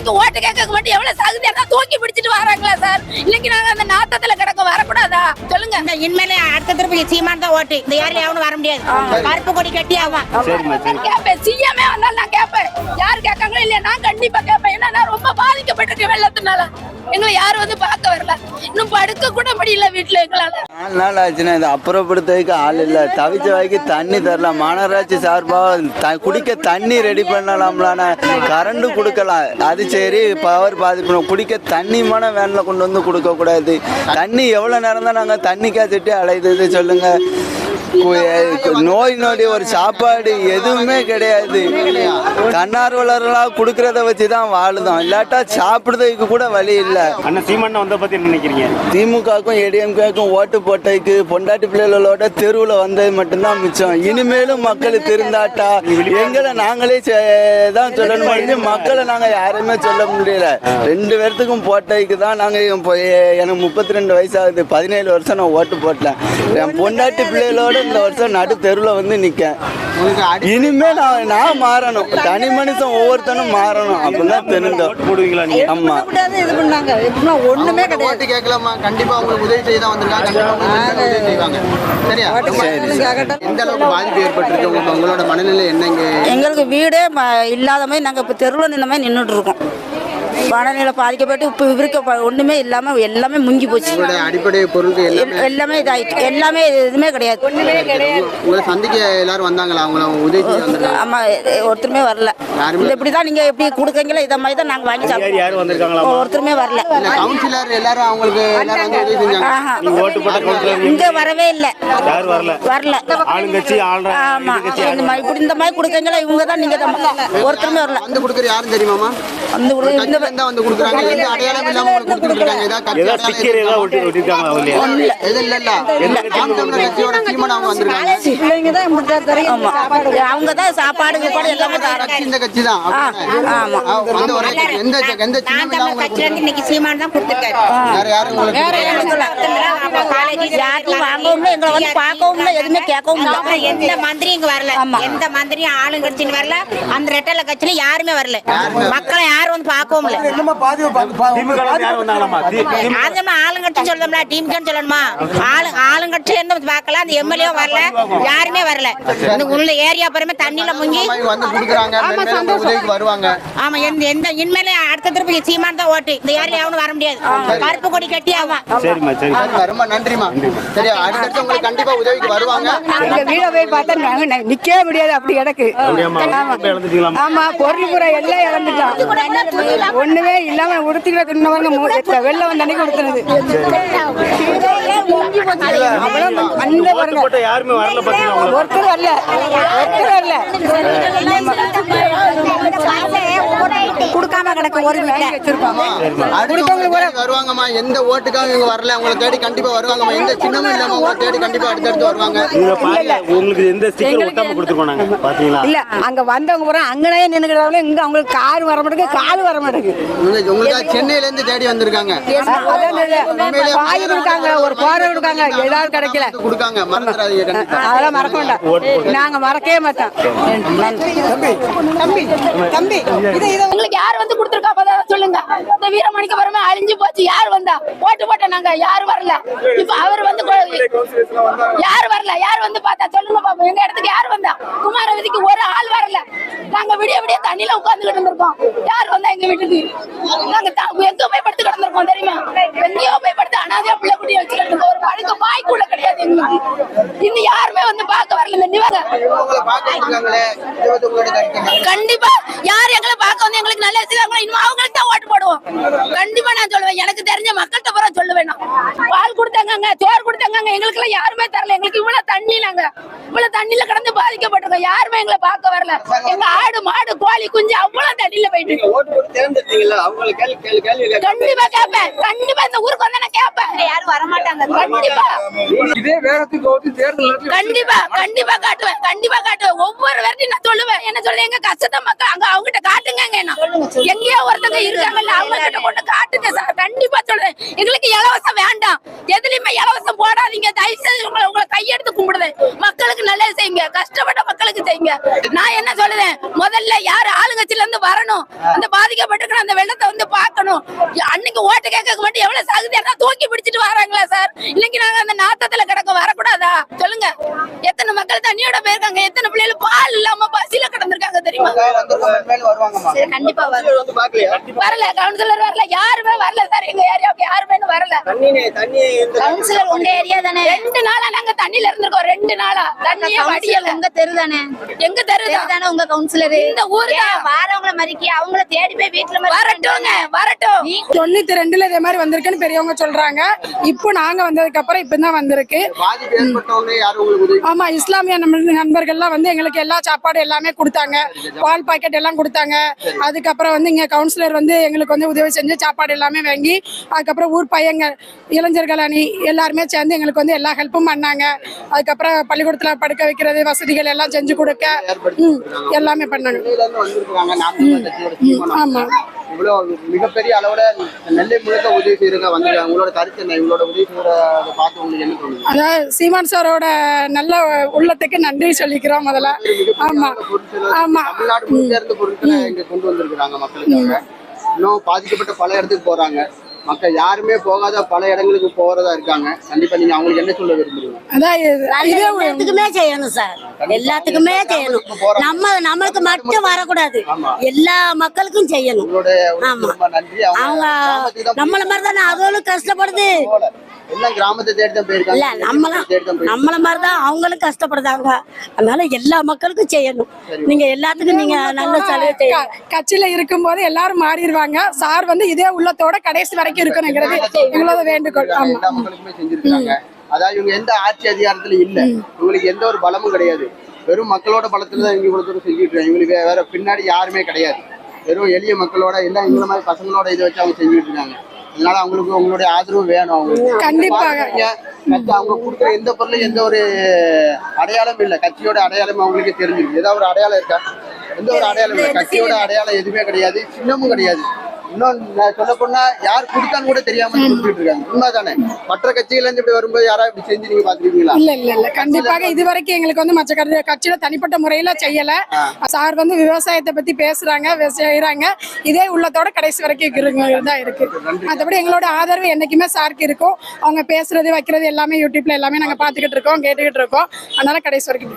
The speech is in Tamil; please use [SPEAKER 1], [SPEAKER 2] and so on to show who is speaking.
[SPEAKER 1] இன்னைக்கு ஓட்டு கேட்க மட்டும் எவ்வளவு தகுதியா இருந்தா தூக்கி பிடிச்சிட்டு வராங்களா சார் இன்னைக்கு நாங்க அந்த நாத்தத்துல கிடக்க வரக்கூடாதா? சொல்லுங்க.
[SPEAKER 2] இந்த இனிமேலே அடுத்த திருப்பி சீமான் தான் ஓட்டு. இந்த ஏரியா எவனும் வர முடியாது. கருப்பு கொடி கட்டி ஆகும்
[SPEAKER 1] கேட்பேன் சிஎம்ஏ வந்தாலும் நான் கேட்பேன் யார் கேட்காங்களோ இல்லையா நான் கண்டிப்பா கேட்பேன் ஏன்னா நான் ரொம்ப பாதிக்கப்பட்டிருக்கேன் வெள்ளத்தினால. எங்களை யாரும் வந்து பார்க்க வரல. இன்னும் படுக்க கூட முடியல வீட்டுல எங்களால.
[SPEAKER 3] நாலு நாள் ஆச்சுன்னா இதை அப்புறப்படுத்துறதுக்கு ஆள் இல்லை. தவிச்ச வாய்க்கு தண்ணி தரல மாநகராட்சி சார்பாக த குடிக்க தண்ணி ரெடி பண்ணலாம்லான கரண்ட் கொடுக்கலாம். அது சரி பவர் பாதிப்பு. குடிக்க தண்ணி வேனில் கொண்டு வந்து கொடுக்கக்கூடாது. தண்ணி எவ்வளோ நேரம் தான் நாங்கள் தண்ணிக்காக திட்டு அலையுது சொல்லுங்கள் நோய் நொடி ஒரு சாப்பாடு எதுவுமே கிடையாது. தன்னார்வலர்களாக கொடுக்கறத வச்சு தான் வாழுதோம். இல்லாட்டா சாப்பிடுறதுக்கு கூட வழி இல்லை.
[SPEAKER 4] அண்ணன் சீமான் வந்த பத்தி நினைக்கிறீங்க?
[SPEAKER 3] திமுகவுக்கும் ஏடிஎம்கேக்கும் ஓட்டு போட்டதுக்கு பொண்டாட்டி பிள்ளைகளோட தெருவில் வந்தது மட்டும்தான் மிச்சம். இனிமேலும் மக்கள் திருந்தாட்டா? எங்களை நாங்களே தான் சொல்லணும். மக்களை நாங்கள் யாரையுமே சொல்ல முடியல. ரெண்டு பேர்த்துக்கும் போட்டதுக்கு தான் நாங்கள் எனக்கு முப்பத்தி ரெண்டு வயசாகுது பதினேழு வருஷம் நான் ஓட்டு போட்டேன். என் பொண்டாட்டி பிள்ளைகளோட இந்த வருஷம் நடு தெருவில் வந்து நிற்கேன் இனிமே நான் நான் மாறணும். தனி மனுஷன் ஒவ்வொருத்தனும் மாறணும். அப்படிதான் தெரிந்தோம்
[SPEAKER 4] போடுவீங்களா நீங்க?
[SPEAKER 3] ஆமா.
[SPEAKER 5] இது பண்ணாங்க. எப்படின்னா ஒண்ணுமே கிடையாது.
[SPEAKER 6] கேட்கலாமா? கண்டிப்பா உங்களுக்கு உதவி செய்ய தான் வந்திருக்காங்க. உதவி செய்வாங்க சரியா? எந்த அளவுக்கு பாதிப்பு ஏற்பட்டிருக்கு? உங்க உங்களோட மனநிலை என்னங்க
[SPEAKER 5] எங்களுக்கு வீடே இல்லாத மாதிரி நாங்கள் இப்போ தெருவில் நின்ன மாதிரி நின்றுட்டு இருக்கோம். மனநிலை பாதிக்கப்பட்டு இப்போ இவருக்கு ப- ஒண்ணுமே இல்லாம எல்லாமே முங்கி போச்சு.
[SPEAKER 6] அடிப்படை பொருட்கள் எல்லாமே
[SPEAKER 5] எல்- எல்லாமே எதுவுமே கிடையாது.
[SPEAKER 6] உங்களை சந்திக்க எல்லாரும் வந்தாங்களா? அவங்கள உதவி செய்ய வந்திருக்காங்க
[SPEAKER 5] ஆமா எ- ஒருத்தருமே வரல. இந்த இப்படி தான் நீங்க எப்படி கொடுக்கீங்களோ இதை மாதிரி தான் நாங்கள் வாங்கி
[SPEAKER 4] யார்
[SPEAKER 5] சாப்பிடுவோம். ஒருத்தருமே வரல.
[SPEAKER 6] கவுன்சிலர் எல்லாரும் அவங்களுக்கு வந்து
[SPEAKER 5] இங்க வரவே இல்லை.
[SPEAKER 4] யார் வரல?
[SPEAKER 5] வரல.
[SPEAKER 4] ஆளுங்கட்சி
[SPEAKER 5] ஆமா. இந்த மாதிரி இப்படி இந்த மாதிரி கொடுக்கீங்களா இவங்க தான் நீங்க தான். ஒருத்தருமே வரல.
[SPEAKER 6] வந்து கொடுக்குற யாரும் தெரியுமாமா
[SPEAKER 5] அந்த
[SPEAKER 6] ஒரு
[SPEAKER 5] இந்த
[SPEAKER 6] வந்து கொடுக்குறாங்க. எந்த அடையாளம் இல்லாம உங்களுக்கு ஏதாவது
[SPEAKER 4] ஸ்டிக்கர் ஒட்டி
[SPEAKER 6] இல்ல. இல்ல. ஆம் தமிழர் கட்சியோட சீமான் அவங்க வந்திருக்காங்க
[SPEAKER 5] ஆமா. அவங்க தான் சாப்பாடு கீப்பாடு எல்லாமே தராங்க
[SPEAKER 6] இந்த கட்சி தான்.
[SPEAKER 5] ஆமா.
[SPEAKER 6] வந்து ஒரே எந்த
[SPEAKER 2] இருந்து இன்னைக்கு சீமான் தான் கொடுத்துருக்காரு.
[SPEAKER 6] வேற யாரும் உங்களுக்கு
[SPEAKER 5] வாங்கவும் எங்களை வந்து பார்க்கவும் எதுவுமே கேட்கவும் இல்லை
[SPEAKER 2] எந்த மந்திரியும் இங்க வரல. எந்த மந்திரியும் ஆளுங்கட்சின்னு வரல. அந்த ரெட்டல கட்சியில யாருமே வரல. மக்களை யாரும் வந்து பார்க்கவும் இல்ல.
[SPEAKER 4] திமுக ல யாரும் வந்தாங்களாமா தி- தி-
[SPEAKER 2] அது நம்ம ஆளுங்கட்சி சொல்லணும்ல டீமுக்கு சொல்லணுமா? ஆளு இருந்து பார்க்கல அந்த எம்எல்ஏ வரல யாருமே வரல. இந்த உள்ள ஏரியா பரமே தண்ணியில முங்கி.
[SPEAKER 6] வருவாங்க.
[SPEAKER 2] ஆமா எந்த எந்த இனிமேலே அடுத்த திருப்பி சீமான் தான் ஓட்டு. இந்த ஏரியா எவனும் வர முடியாது. கருப்பு கொடி கட்டி
[SPEAKER 4] சரிம்மா
[SPEAKER 6] சரிம்மா, நன்றிமா உங்களுக்கு கண்டிப்பா உதவிக்கு வருவாங்க.
[SPEAKER 7] வீட போய் பார்த்தா நாங்க நிக்கவே முடியாது அப்படி கிடக்கு. ஆமா. பொருள் பூரா எல்லாம் இழந்துட்டோம். ஒண்ணுமே இல்லாம உடுத்திக்கிட்ட தின்னவங்க வெளில வந்து அன்னைக்கு கொடுத்துனது அந்த பாருங்க. ஒருத்தர் வரல. ஒருத்தர் வரல.
[SPEAKER 5] கொடுக்காம கிடக்கு ஒரு
[SPEAKER 6] வருவாங்கம்மா? எந்த ஓட்டுக்காக இவங்க வரல? உங்களை தேடி கண்டிப்பா வருவாங்கம்மா. எந்த சின்னமும் இல்லாம உங்களை தேடி கண்டிப்பா அடுத்தடுத்து வருவாங்க.
[SPEAKER 4] உங்களுக்கு எந்த ஸ்டிக்கர் ஒட்டாம கொடுத்துருக்கோம் நாங்க. பாத்தீங்களா?
[SPEAKER 7] இல்ல அங்க வந்தவங்க பூரா அங்கனே நின்னுக்கிறவங்க இங்க அவங்களுக்கு கார் வர மாட்டேங்குது கால் வர மாட்டேங்குது.
[SPEAKER 6] உங்களுக்கு சென்னையில இருந்து தேடி வந்திருக்காங்க.
[SPEAKER 7] பாய் இருக்காங்க ஒரு போற இருக்காங்க ஏதாவது கிடைக்கல.
[SPEAKER 6] கொடுக்காங்க மறந்துடாதீங்க கண்டிப்பா.
[SPEAKER 7] அதெல்லாம் மறக்க வேண்டாம். நாங்க மறக்கவே மாட்டோம்.
[SPEAKER 1] எங்களுக்கு யார் வந்து கொடுத்துருக்கா? அப்பதான் சொல்லுங்க. இந்த வீரமணிக்கு வரமே அழிஞ்சு போச்சு. யார் வந்தா? ஓட்டு போட்ட நாங்க. யார் வரல? இப்ப அவர் வந்து யார் வரல? யார் வந்து பார்த்தா? சொல்லுங்க பாப்போம். எங்க இடத்துக்கு யார் வந்தா? குமார விதிக்கு ஒரு ஆள் வரல. நாங்க விடிய விடிய தண்ணியில உட்கார்ந்துகிட்டு இருந்திருக்கோம். யார் வந்தா எங்க வீட்டுக்கு? நாங்க எங்க போய் படுத்து கிடந்திருக்கோம் தெரியுமா? எங்கேயோ போய் படுத்து அனாதையா பிள்ளை வச்சுக்கிட்டு இருக்கோம். ஒரு படுக்க வாய்க்குள்ள கிடையாது எங்களுக்கு. இன்னும் யாருமே வந்து பார்க்க வரல. இந்த
[SPEAKER 6] கருத்து
[SPEAKER 1] கண்டிப்பா யார் எங்களை பார்க்க வந்து எங்களுக்கு நல்ல செய்வாங்களோ இனிமே அவங்களுக்கு தான் ஓட்டு போடுவோம் கண்டிப்பா நான் சொல்லுவேன் எனக்கு தெரிஞ்ச மக்கள்கிட்ட பூரா சொல்லுவேன் பால் கொடுத்தாங்க சோறு கொடுத்தாங்க எங்களுக்கு எல்லாம் யாருமே தரல. எங்களுக்கு இவ்வளவு தண்ணி நாங்க. இவ்வளவு தண்ணியில கடந்து பாதிக்கப்பட்டிருக்கோம். யாருமே எங்களை பார்க்க வரல. எங்க ஆடு மாடு கோழி குஞ்சு அவ்வளவு தண்ணியில போயிட்டு கண்டிப்பா கேட்பேன் கண்டிப்பா இந்த ஊருக்கு வந்தா வர கண்டிப்பா.
[SPEAKER 8] இதே வேகத்துக்கு ஓட்டு தேர்தல் நேரத்துல
[SPEAKER 1] கண்டிப்பா கண்டிப்பா காட்டுவேன் கண்டிப்பா காட்டுவேன். ஒவ்வொரு வாட்டியும் நான் சொல்லுவேன் என்ன சொல்ல எங்க கஷ்டத்தை மக்கள் அங்க அவங்க கிட்ட காட்டுங்க என்ன எங்கேயோ ஒருத்தங்க இருக்காங்கல்ல அவங்க கிட்ட கொண்டு காட்டுங்க சார் கண்டிப்பா சொல்றேன். எங்களுக்கு இலவசம் வேண்டாம். எதுலயுமே இலவசம் போடாதீங்க. தயவு செய்து உங்களை உங்களை கையெடுத்து கும்பிடுவேன் மக்களுக்கு நல்லது செய்யுங்க. கஷ்டப்பட்ட மக்களுக்கு செய்யுங்க. நான் என்ன சொல்லுறேன் முதல்ல யாரு ஆளுங்கட்சியில இருந்து வரணும்? அந்த பாதிக்கப்பட்டிருக்கிற அந்த வெள்ளத்தை வரணும் அன்னைக்கு ஓட்டு கேட்க மட்டும் எவ்வளவு சாகுதியா தூக்கி பிடிச்சிட்டு வராங்களா சார்? இன்னைக்கு நாங்க அந்த நாத்தத்துல கிடக்க வரக்கூடாதா? சொல்லுங்க. எத்தனை மக்கள் தண்ணியோட போயிருக்காங்க? எத்தனை பிள்ளைகள் பால் இல்லாம பசியில கிடந்திருக்காங்க தெரியுமா? கண்டிப்பா. வரல கவுன்சிலர் வரல யாருமே வரல சார். எங்க ஏரியாவுக்கு யாருமே வரல. கவுன்சிலர் உங்க ஏரியா தானே? ரெண்டு நாளா நாங்க தண்ணியில இருந்திருக்கோம் ரெண்டு நாளா. தண்ணியே வடியல.
[SPEAKER 2] உங்க தெரு தானே?
[SPEAKER 1] எங்க தெருதான்
[SPEAKER 2] தானே? உங்க கவுன்சிலர்?
[SPEAKER 1] இந்த ஊரு
[SPEAKER 2] வாரவங்கள மறிக்கி அவங்கள தேடி போய் வீட்டுல
[SPEAKER 1] வரட்டுங்க வரட்டும்.
[SPEAKER 7] தொண்ணூத்தி ரெண்டுல இதே மாதிரி வந்திருக்குன்னு பெரியவங்க சொல்றாங்க. இப்போ நாங்க வந்ததுக்கு அப்புறம் இப்பதான் வந்திருக்கு ஆமா இஸ்லாமிய நம்ம நண்பர்கள்லாம் வந்து எங்களுக்கு எல்லா சாப்பாடு எல்லாமே கொடுத்தாங்க. பால் பாக்கெட் எல்லாம் கொடுத்தாங்க. அதுக்கப்புறம் வந்து இங்க கவுன்சிலர் வந்து எங்களுக்கு வந்து உதவி செஞ்சு சாப்பாடு எல்லாமே வாங்கி அதுக்கப்புறம் ஊர் பையங்க இளைஞர்கள் அணி எல்லாருமே சேர்ந்து எங்களுக்கு வந்து எல்லா ஹெல்ப்பும் பண்ணாங்க. அதுக்கப்புறம் பள்ளிக்கூடத்துல படுக்க வைக்கிறது வசதிகள் எல்லாம் செஞ்சு கொடுக்க எல்லாமே பண்ணாங்க.
[SPEAKER 6] சென்னையில இருந்து வந்திருக்காங்க நாற்பது கட்சியோட தீர்மானம்.
[SPEAKER 7] ஆமா.
[SPEAKER 6] இவ்வளவு மிகப்பெரிய அளவுல நெல்லை முழுக்க உதவி செய்யறதுக்கு வந்திருக்காங்க. உங்களோட கருத்து என்ன? இவங்களோட உதவி செய்யற பார்த்து உங்களுக்கு என்ன தோணுது?
[SPEAKER 7] அதாவது சீமான் சாரோட நல்ல உள்ளத்துக்கு நன்றி சொல்லிக்கிறோம் முதல்ல. ஆமா ஆமா.
[SPEAKER 6] தமிழ்நாடு முழுக்க இருந்து பொருட்களை இங்க கொண்டு வந்திருக்கிறாங்க மக்களுக்காக. இன்னும் பாதிக்கப்பட்ட பல இடத்துக்கு போறாங்க. மக்கள் யாருமே போகாத பல இடங்களுக்கு போறதா இருக்காங்க. கண்டிப்பா நீங்க அவங்களுக்கு என்ன சொல்ல விரும்புறீங்க?
[SPEAKER 7] அதான் இது- இதே ஒரு-
[SPEAKER 2] எல்லாத்துக்குமே செய்யணும் சார். எல்லாத்துக்குமே செய்யணும். நம்ம நம்மளுக்கு மட்டும் வரக்கூடாது. எல்லா மக்களுக்கும் செய்யணும். ஆமா.
[SPEAKER 6] ரொம்ப நன்றி.
[SPEAKER 2] அவங்க நம்மள மாதிரி தானே அதுவும் கஷ்டப்படுது. இல்ல நம்மளும் நம்மள மாதிரி தான் அவங்களும் கஷ்டப்படுதாங்க அதனால எல்லா மக்களுக்கும் செய்யணும். நீங்க எல்லாத்துக்கும் நீங்க நல்ல சலுகை செய்யணும்.
[SPEAKER 7] கட்சியில இருக்கும்போது எல்லாரும் மாறிடுவாங்க. சார் வந்து இதே உள்ளத்தோட கடைசி வரைக்கும் இருக்கணுங்கிறது எங்களோட வேண்டுகோள். ஆமா.
[SPEAKER 6] அதாவது இவங்க எந்த ஆட்சி அதிகாரத்துல இல்ல. இவங்களுக்கு எந்த ஒரு பலமும் கிடையாது. வெறும் மக்களோட பலத்துல தான் இவங்க இவ்வளவு தூரம் செஞ்சுட்டு இருக்காங்க. இவங்களுக்கு வேற பின்னாடி யாருமே கிடையாது. வெறும் எளிய மக்களோட எல்லாம் எங்களை மாதிரி பசங்களோட இதை வச்சு அவங்க செஞ்சுட்டு இருக்காங்க. அதனால அவங்களுக்கு உங்களுடைய ஆதரவு வேணும் அவங்களுக்கு.
[SPEAKER 7] கண்டிப்பாக.
[SPEAKER 6] அவங்க கொடுக்குற எந்த பொருளும் எந்த ஒரு அடையாளம் இல்ல. கட்சியோட அடையாளம் அவங்களுக்கு தெரிஞ்சிருக்கு ஏதாவது ஒரு அடையாளம் இருக்கா? எந்த ஒரு அடையாளம் இல்லை. கட்சியோட அடையாளம் எதுவுமே கிடையாது. சின்னமும் கிடையாது. இன்னும் சொல்ல போனா யார் கொடுத்தான்னு கூட தெரியாம கொடுத்துட்டு இருக்காங்க. உண்மைதானே? மற்ற கட்சியில இருந்து இப்படி வரும்போது யாராவது இப்படி செஞ்சு நீங்க பாத்துருக்கீங்களா
[SPEAKER 7] இல்ல இல்ல இல்ல. கண்டிப்பாக இது வரைக்கும் எங்களுக்கு வந்து மற்ற கட்சி- கட்சியில தனிப்பட்ட முறையில செய்யல. சார் வந்து விவசாயத்தை பத்தி பேசுறாங்க செய்றாங்க இதே உள்ளத்தோட கடைசி வரைக்கும் தான் இருக்கு. மற்றபடி எங்களோட ஆதரவு என்னைக்குமே சாருக்கு இருக்கும். அவங்க பேசுறது வைக்கிறது எல்லாமே யூடியூப்ல எல்லாமே நாங்க பாத்துக்கிட்டு இருக்கோம் கேட்டுக்கிட்டு இருக்கோம். அதனால கடைசி வரைக்கும்